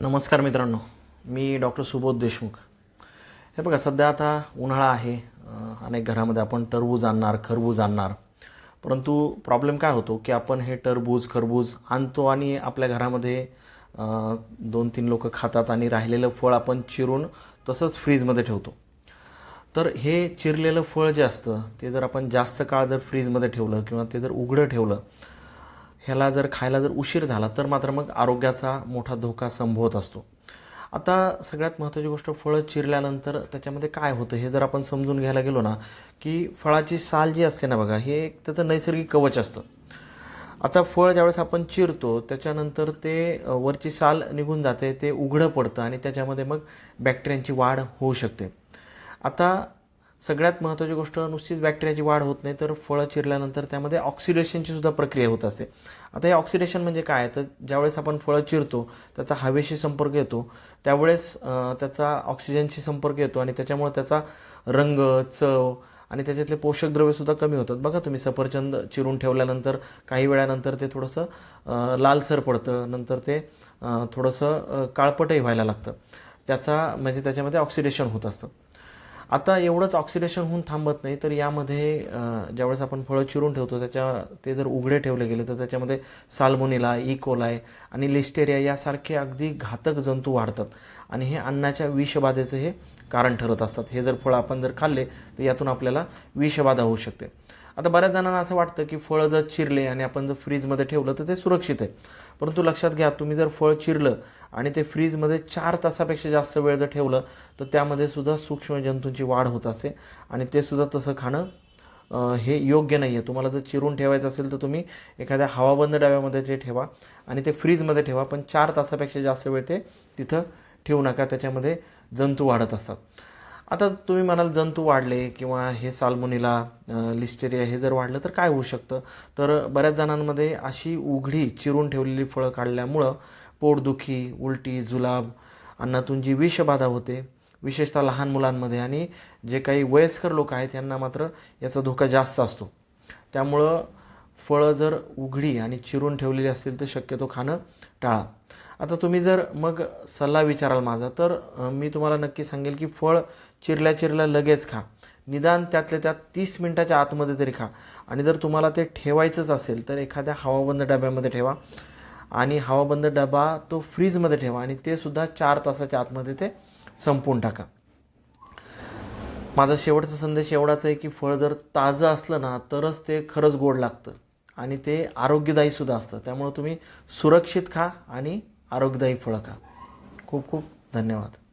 नमस्कार मित्रांनो मी डॉक्टर सुबोध देशमुख. हे बघा सध्या आता उन्हाळा आहे अनेक घरामध्ये आपण टरबूज आणणार खरबूज आणणार. परंतु प्रॉब्लेम काय होतो की आपण हे टरबूज खरबूज आणतो आणि आपल्या घरामध्ये दोन तीन लोक खातात आणि राहिलेलं फळ आपण चिरून तसंच फ्रीजमध्ये ठेवतो. तर हे चिरलेलं फळ जे असतं ते जर आपण जास्त काळ जर फ्रीजमध्ये ठेवलं किंवा ते जर उघडं ठेवलं ह्याला जर खायला जर उशीर झाला तर मात्र मग आरोग्याचा मोठा धोका संभवत असतो. आता सगळ्यात महत्त्वाची गोष्ट फळं चिरल्यानंतर त्याच्यामध्ये काय होतं हे जर आपण समजून घ्यायला गेलो ना की फळाची साल जी असते ना बघा हे एक त्याचं नैसर्गिक कवच असतं. आता फळ ज्यावेळेस आपण चिरतो त्याच्यानंतर ते वरची साल निघून जाते ते उघडं पडतं आणि त्याच्यामध्ये मग बॅक्टेरियांची वाढ होऊ शकते. आता सगळ्यात महत्त्वाची गोष्ट नुसतीच बॅक्टेरियाची वाढ होत नाही तर फळं चिरल्यानंतर त्यामध्ये ऑक्सिडेशनची सुद्धा प्रक्रिया होत असते. आता हे ऑक्सिडेशन म्हणजे काय तर ज्यावेळेस आपण फळं चिरतो त्याचा हवेशी संपर्क येतो त्यावेळेस त्याचा ऑक्सिजनशी संपर्क येतो आणि त्याच्यामुळे त्याचा रंग चव आणि त्याच्यातले पोषक द्रव्यसुद्धा कमी होतात. बघा तुम्ही सफरचंद चिरून ठेवल्यानंतर काही वेळानंतर ते थोडंसं लालसर पडतं नंतर ते थोडंसं काळपटही व्हायला लागतं. त्याचा म्हणजे त्याच्यामध्ये ऑक्सिडेशन होत असतं. आता एवढंच ऑक्सिडेशन होऊन थांबत नाही तर यामध्ये ज्यावेळेस आपण फळं चिरून ठेवतो त्याच्या ते जर उघडे ठेवले गेले तर त्याच्यामध्ये साल्मोनिला इकोलाय e. आणि लिस्टेरिया यासारखे अगदी घातक जंतू वाढतात. आणि हे अन्नाच्या विषबाधेचं हे कारण ठरत असतात. हे जर फळं आपण जर खाल्ले तर यातून आपल्याला विषबाधा होऊ शकते. आता बऱ्याच जणांना असं वाटतं की फळं जर चिरले आणि आपण जर फ्रीजमध्ये ठेवलं तर ते सुरक्षित आहे. परंतु लक्षात घ्या तुम्ही जर फळ चिरलं आणि ते फ्रीजमध्ये चार तासापेक्षा जास्त वेळ जर ठेवलं तर त्यामध्ये सुद्धा सूक्ष्म जंतूंची वाढ होत असते आणि ते सुद्धा तसं खाणं हे योग्य नाही आहे तुम्हाला जर चिरून ठेवायचं असेल तर तुम्ही एखाद्या हवाबंद डब्यामध्ये ते ठेवा आणि ते फ्रीजमध्ये ठेवा पण चार तासापेक्षा जास्त वेळ ते तिथं ठेवू नका. त्याच्यामध्ये जंतू वाढत असतात. आता तुम्ही म्हणाल जंतू वाढले किंवा हे साल्मोनिला लिस्टेरिया हे जर वाढलं तर काय होऊ शकतं? तर बऱ्याच जणांमध्ये अशी उघडी चिरून ठेवलेली फळं काढल्यामुळं पोटदुखी उलटी जुलाब अन्नातून जी विषबाधा होते विशेषतः लहान मुलांमध्ये आणि जे काही वयस्कर लोक आहेत यांना मात्र याचा धोका जास्त असतो. त्यामुळं फळं जर उघडी आणि चिरून ठेवलेली असतील तर शक्यतो खाणं टाळा. आता तुम्ही जर मग सल्ला विचाराल माझा तर मी तुम्हाला नक्की सांगेल की फळ चिरल्या चिरल्या लगेच खा. निदान त्यातल्या त्यात तीस मिनटाच्या आतमध्ये तरी खा. आणि जर तुम्हाला ते ठेवायचंच असेल तर एखाद्या हवाबंद डब्यामध्ये ठेवा. आणि हवाबंद डबा तो फ्रीजमध्ये ठेवा आणि ते सुद्धा चार तासाच्या आतमध्ये ते संपवून टाका. माझा शेवटचा संदेश एवढाच आहे की फळ जर ताजं असलं ना तरच ते खरंच गोड लागतं. आणि ते आरोग्यदायी सुद्धा असतं. त्यामुळं तुम्ही सुरक्षित खा आणि आरोग्यदायी फळं खा. खूप खूप धन्यवाद.